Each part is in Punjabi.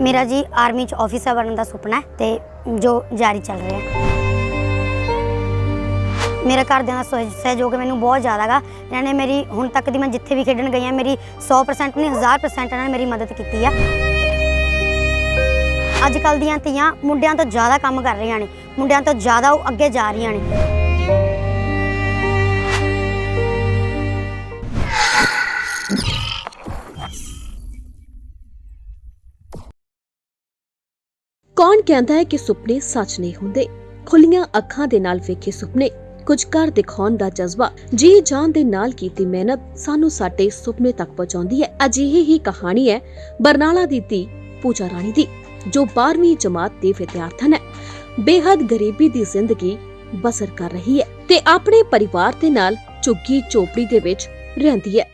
ਮੇਰਾ ਜੀ ਆਰਮੀ ਚ ਆਫੀਸਰ ਬਣਨ ਦਾ ਸੁਪਨਾ ਹੈ ਤੇ ਜੋ ਜਾਰੀ ਚੱਲ ਰਿਹਾ ਹੈ। ਮੇਰੇ ਘਰਦਿਆਂ ਦਾ ਸਹਿ- ਸਹਿਯੋਗ ਮੈਨੂੰ ਬਹੁਤ ਜ਼ਿਆਦਾ ਗਾ ਇਹਨਾਂ ਨੇ ਮੇਰੀ, ਹੁਣ ਤੱਕ ਦੀ ਮੈਂ ਜਿੱਥੇ ਵੀ ਖੇਡਣ ਗਈ ਹਾਂ, ਮੇਰੀ 100% ਨਹੀਂ 1000% ਇਹਨਾਂ ਨੇ ਮੇਰੀ ਮਦਦ ਕੀਤੀ ਆ। ਅੱਜ ਕੱਲ ਦੀਆਂ ਧੀਆਂ ਮੁੰਡਿਆਂ ਤੋਂ ਜ਼ਿਆਦਾ ਕੰਮ ਕਰ ਰਹੀਆਂ ਨੇ। ਮੁੰਡਿਆਂ ਤੋਂ ਜ਼ਿਆਦਾ ਉਹ ਅੱਗੇ ਜਾ ਰਹੀਆਂ ਨੇ। ਕੌਣ ਕਹਿੰਦਾ ਹੈ ਕਿ ਸੁਪਨੇ ਸੱਚ ਨਹੀਂ ਹੁੰਦੇ? ਖੁੱਲੀਆਂ ਅੱਖਾਂ ਦੇ ਨਾਲ ਵੇਖੇ ਸੁਪਨੇ, ਕੁਝ ਕਰ ਦਿਖਾਉਣ ਦਾ ਜਜ਼ਬਾ, ਜੀ ਜਾਨ ਦੇ ਨਾਲ ਕੀਤੀ ਮਿਹਨਤ ਸਾਨੂੰ ਸਾਡੇ ਸੁਪਨੇ ਤੱਕ ਪਹੁੰਚਾਉਂਦੀ ਹੈ। ਅਜਿਹੀ ਹੀ ਕਹਾਣੀ ਹੈ ਬਰਨਾਲਾ ਦੀ ਧੀ ਪੂਜਾ ਰਾਣੀ ਦੀ, ਜੋ 12ਵੀਂ ਜਮਾਤ ਦੀ ਵਿਦਿਆਰਥਣ ਹੈ। ਬੇਹੱਦ ਗਰੀਬੀ ਦੀ ਜ਼ਿੰਦਗੀ ਬਸਰ ਕਰ ਰਹੀ ਹੈ ਤੇ ਆਪਣੇ ਪਰਿਵਾਰ ਦੇ ਨਾਲ ਝੁੱਗੀ ਚੋਪੜੀ ਦੇ ਵਿੱਚ ਰਹਿੰਦੀ ਹੈ।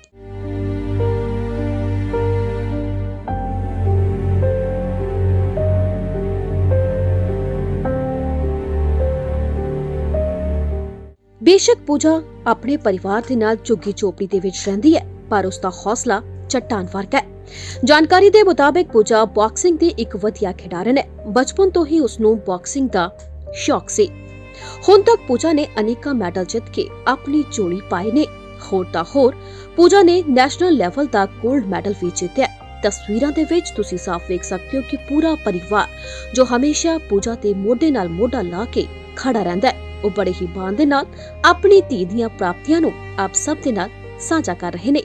ਬੇਸ਼ੱਕ ਪੂਜਾ ਆਪਣੇ ਪਰਿਵਾਰ ਦੇ ਨਾਲ ਝੁੱਗੀ ਚੋਪੜੀ ਦੇ ਵਿੱਚ ਰਹਿੰਦੀ ਹੈ, ਪਰ ਉਸ ਦਾ ਹੌਸਲਾ ਚੱਟਾਨ ਵਰਗਾ ਹੈ। ਜਾਣਕਾਰੀ ਦੇ ਮੁਤਾਬਕ ਪੂਜਾ ਬਾਕਸਿੰਗ ਦੀ ਇੱਕ ਵਧੀਆ ਖਿਡਾਰਨ ਹੈ। ਬਚਪਨ ਤੋਂ ਹੀ ਉਸ ਨੂੰ ਬਾਕਸਿੰਗ ਦਾ ਸ਼ੌਕ ਸੀ। ਹੁਣ ਤੱਕ ਪੂਜਾ ਨੇ ਅਨੇਕਾਂ ਮੈਡਲ ਜਿੱਤ ਕੇ ਆਪਣੀ ਝੋਲੀ ਪਾਏ ਨੇ। ਹੋਰ ਤਾਂ ਹੋਰ, ਪੂਜਾ ਨੇ ਨੈਸ਼ਨਲ ਲੈਵਲ ਦਾ 골ਡ ਮੈਡਲ ਵੀ ਜਿੱਤਿਆ ਤਸਵੀਰਾਂ ਦੇ ਵਿੱਚ ਤੁਸੀਂ ਸਾਫ਼ ਵੇਖ ਸਕਦੇ ਹੋ ਕਿ ਪੂਰਾ ਪਰਿਵਾਰ ਜੋ ਹਮੇਸ਼ਾ ਪੂਜਾ ਤੇ ਮੋਢੇ ਨਾਲ ਮੋਢਾ ਲਾ ਕੇ ਖੜਾ ਰਹਿੰਦਾ ਹੈ। ਉਹ ਬੜੇ ਹੀ ਮਾਣ ਦੇ ਨਾਲ ਆਪਣੀ ਧੀ ਦੀਆਂ ਪ੍ਰਾਪਤੀਆਂ ਨੂੰ ਆਪ ਸਭ ਦੇ ਨਾਲ ਸਾਂਝਾ ਕਰ ਰਹੇ ਨੇ।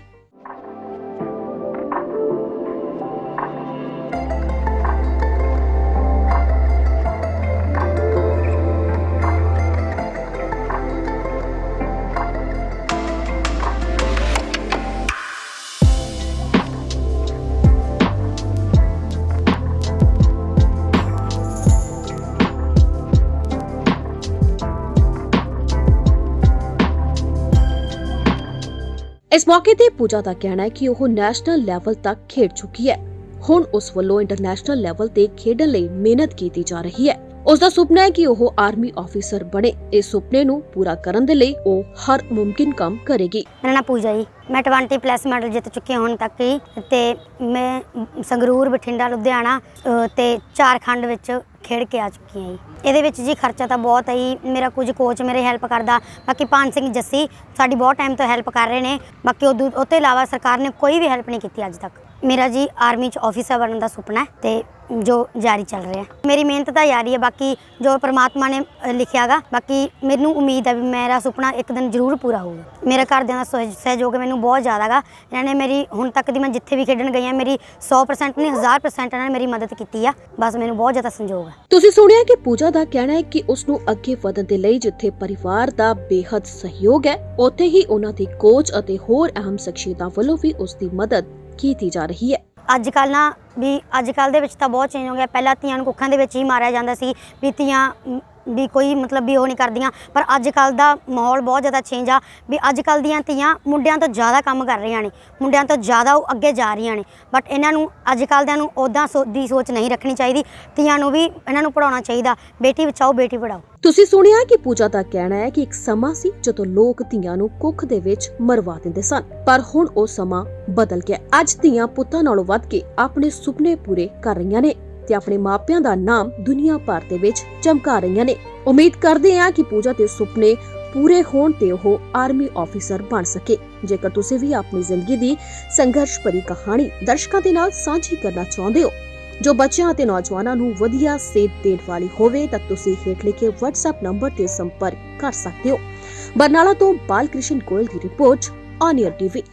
ਇਸ ਮੌਕੇ ਤੇ ਪੂਜਾ ਦਾ ਕਹਿਣਾ ਹੈ ਕਿ ਉਹ ਨੈਸ਼ਨਲ ਲੈਵਲ ਤੱਕ ਖੇਡ ਚੁੱਕੀ ਹੈ। ਹੁਣ ਉਸ ਵੱਲੋਂ ਇੰਟਰਨੈਸ਼ਨਲ ਲੈਵਲ ਤੇ ਖੇਡਣ ਲਈ ਮਿਹਨਤ ਕੀਤੀ ਜਾ ਰਹੀ ਹੈ। ਉਸ ਦਾ ਸੁਪਨਾ ਹੈ ਕਿ ਉਹ ਆਰਮੀ ਆਫੀਸਰ ਬਣੇ। ਇਸ ਸੁਪਨੇ ਨੂੰ ਪੂਰਾ ਕਰਨ ਦੇ ਲਈ ਉਹ ਹਰ ਮੁਮਕਿਨ ਕੰਮ ਕਰੇਗੀ। ਮੇਰਾ ਨਾਮ ਪੂਜਾ ਜੀ। ਮੈਂ 20 ਪਲੱਸ ਮੈਡਲ ਜਿੱਤ ਚੁੱਕੀ ਹਾਂ ਹੁਣ ਤੱਕ ਹੀ। ਤੇ ਮੈਂ ਸੰਗਰੂਰ ਬਠਿੰਡਾ ਲੁਧਿਆਣਾ ਅ, ਤੇ ਝਾਰਖੰਡ ਵਿੱਚ ਖੇਡ ਕੇ ਆ ਚੁੱਕੀ ਹਾਂ ਜੀ। ਇਹਦੇ ਵਿੱਚ ਜੀ ਖਰਚਾ ਤਾਂ ਬਹੁਤ ਹੈ ਜੀ। ਮੇਰਾ ਕੁਝ ਕੋਚ ਮੇਰੇ ਹੈਲਪ ਕਰਦਾ। ਬਾਕੀ ਪਾਨ ਸਿੰਘ ਜੱਸੀ ਸਾਡੀ ਬਹੁਤ ਟਾਈਮ ਤੋਂ ਹੈਲਪ ਕਰ ਰਹੇ ਨੇ। ਬਾਕੀ ਉਹ ਉਹ ਤੋਂ ਇਲਾਵਾ ਸਰਕਾਰ ਨੇ ਕੋਈ ਵੀ ਹੈਲਪ ਨਹੀਂ ਕੀਤੀ ਅੱਜ ਤੱਕ। ਮੇਰਾ ਜੀ ਆਰਮੀ ਚ ਆਫੀਸਰ ਬਣਨ ਦਾ ਸੁਪਨਾ ਹੈ ਤੇ ਜੋ ਜਾਰੀ ਚੱਲ ਰਿਹਾ। ਹੈ ਮੇਰੀ ਮਿਹਨਤ ਤਾਂ ਜਾਰੀ ਹੈ ਬਾਕੀ ਜੋ ਪ੍ਰਮਾਤਮਾ ਨੇ ਅ, ਲਿਖਿਆਗਾ ਬਾਕੀ ਮੈਨੂੰ ਉਮੀਦ ਹੈ ਵੀ ਮੇਰਾ ਸੁਪਨਾ ਇੱਕ ਦਿਨ ਜ਼ਰੂਰ ਪੂਰਾ ਹੋਊਗਾ। ਮੇਰੇ ਘਰਦਿਆਂ ਦਾ ਸਹਿ- ਸਹਿਯੋਗ ਮੈਨੂੰ ਬਹੁਤ ਜ਼ਿਆਦਾਗਾ। ਇਹਨਾਂ ਨੇ ਮੇਰੀ ਹੁਣ ਤੱਕ ਦੀ ਮੈਂ ਜਿੱਥੇ ਵੀ ਖੇਡਣ ਗਈ ਹਾਂ ਮੇਰੀ 100% ਨਹੀਂ 1000% ਇਹਨਾਂ ਨੇ ਮੇਰੀ ਮਦਦ ਕੀਤੀ ਆ। ਬਸ ਮੈਨੂੰ ਬਹੁਤ ਜ਼ਿਆਦਾ ਸੰਯੋਗ ਹੈ। ਤੁਸੀਂ ਸੁਣਿਆ ਕਿ ਪੂਜਾ ਦਾ ਕਹਿਣਾ ਹੈ ਕਿ ਉਸ ਨੂੰ ਅੱਗੇ ਵਧਣ ਦੇ ਲਈ ਜਿੱਥੇ ਪਰਿਵਾਰ ਦਾ ਬੇਹੱਦ ਸਹਿਯੋਗ ਹੈ ਉੱਥੇ ਹੀ ਉਹਨਾਂ ਦੇ ਕੋਚ ਅਤੇ ਹੋਰ ਅਹਿਮ ਸ਼ਖਸੀਅਤਾਂ ਵੱਲੋਂ ਵੀ ਉਸ ਦੀ ਮਦਦ ਕੀਤੀ ਜਾ ਰਹੀ ਹੈ। ਅੱਜ ਕੱਲ੍ਹ ਨਾ ਵੀ ਅੱਜ ਕੱਲ੍ਹ ਦੇ ਵਿੱਚ ਤਾਂ ਬਹੁਤ ਚੇਂਜ ਹੋ ਗਿਆ। ਪਹਿਲਾਂ ਧੀਆਂ ਨੂੰ ਕੁੱਖਾਂ ਦੇ ਵਿੱਚ ਹੀ ਮਾਰਿਆ ਜਾਂਦਾ ਸੀ ਵੀ ਧੀਆਂ ਵੀ ਕੋਈ ਮਤਲਬ ਵੀ ਉਹ ਨਹੀਂ ਕਰਦੀਆਂ। ਪਰ ਅੱਜ ਕੱਲ੍ਹ ਦਾ ਮਾਹੌਲ ਬਹੁਤ ਜ਼ਿਆਦਾ ਚੇਂਜ ਆ ਵੀ ਅੱਜ ਕੱਲ੍ਹ ਦੀਆਂ ਧੀਆਂ ਮੁੰਡਿਆਂ ਤੋਂ ਜ਼ਿਆਦਾ ਕੰਮ ਕਰ ਰਹੀਆਂ ਨੇ, ਮੁੰਡਿਆਂ ਤੋਂ ਜ਼ਿਆਦਾ ਉਹ ਅੱਗੇ ਜਾ ਰਹੀਆਂ ਨੇ। ਬਟ ਇਹਨਾਂ ਨੂੰ ਅੱਜ ਕੱਲ੍ਹ ਦਿਆਂ ਨੂੰ ਉਦਾਂ ਦੀ ਸੋਚ ਨਹੀਂ ਰੱਖਣੀ ਚਾਹੀਦੀ। ਧੀਆਂ ਨੂੰ ਵੀ ਇਹਨਾਂ ਨੂੰ ਪੜਾਉਣਾ ਚਾਹੀਦਾ, ਬੇਟੀ ਬਚਾਓ, ਬੇਟੀ ਪੜਾਓ ਤੁਸੀਂ ਸੁਣਿਆ ਕਿ ਪੂਜਾ ਦਾ ਕਹਿਣਾ ਹੈ ਕਿ ਇੱਕ ਸਮਾਂ ਸੀ ਜਦੋਂ ਲੋਕ ਧੀਆਂ ਨੂੰ ਕੁੱਖ ਦੇ ਵਿੱਚ ਮਰਵਾ ਦਿੰਦੇ ਸਨ। ਪਰ ਹੁਣ ਉਹ ਸਮਾਂ ਬਦਲ ਗਿਆ। ਅੱਜ ਧੀਆਂ ਪੁੱਤਾਂ ਨਾਲੋਂ ਵੱਧ ਕੇ ਆਪਣੇ ਸੁਪਨੇ ਪੂਰੇ ਕਰ ਰਹੀਆਂ ਨੇ। ਤੇ ਆਪਣੇ ਮਾਪਿਆਂ ਦਾ ਨਾਮ ਦੁਨੀਆ ਭਰ ਦੇ ਵਿੱਚ ਚਮਕਾ ਰਹੀਆਂ ਨੇ। ਉਮੀਦ ਕਰਦੇ ਹਾਂ ਕਿ ਪੂਜਾ ਦੇ ਸੁਪਨੇ ਪੂਰੇ ਹੋਣ ਤੇ ਉਹ ਆਰਮੀ ਆਫੀਸਰ ਬਣ ਸਕੇ। ਜੇਕਰ ਤੁਸੀਂ ਵੀ ਆਪਣੀ ਜ਼ਿੰਦਗੀ ਦੀ ਸੰਘਰਸ਼ ਭਰੀ ਕਹਾਣੀ ਦਰਸ਼ਕਾਂ ਦੇ ਨਾਲ ਸਾਂਝੀ ਕਰਨਾ ਚਾਹੁੰਦੇ ਹੋ, ਜੋ ਬੱਚਿਆਂ ਅਤੇ ਨੌਜਵਾਨਾਂ ਨੂੰ ਵਧੀਆ ਸੇਧ ਦੇਣ ਵਾਲੀ ਹੋਵੇ, ਤਾਂ ਤੁਸੀਂ ਹੇਠ ਲਿਖੇ WhatsApp ਨੰਬਰ ਤੇ ਸੰਪਰਕ ਕਰ ਸਕਦੇ ਹੋ। ਬਰਨਾਲਾ ਤੋਂ ਬਾਲਕ੍ਰਿਸ਼ਨ ਗੋਇਲ ਦੀ ਰਿਪੋਰਟ ਔਨ ਏਅਰ ਟੀਵੀ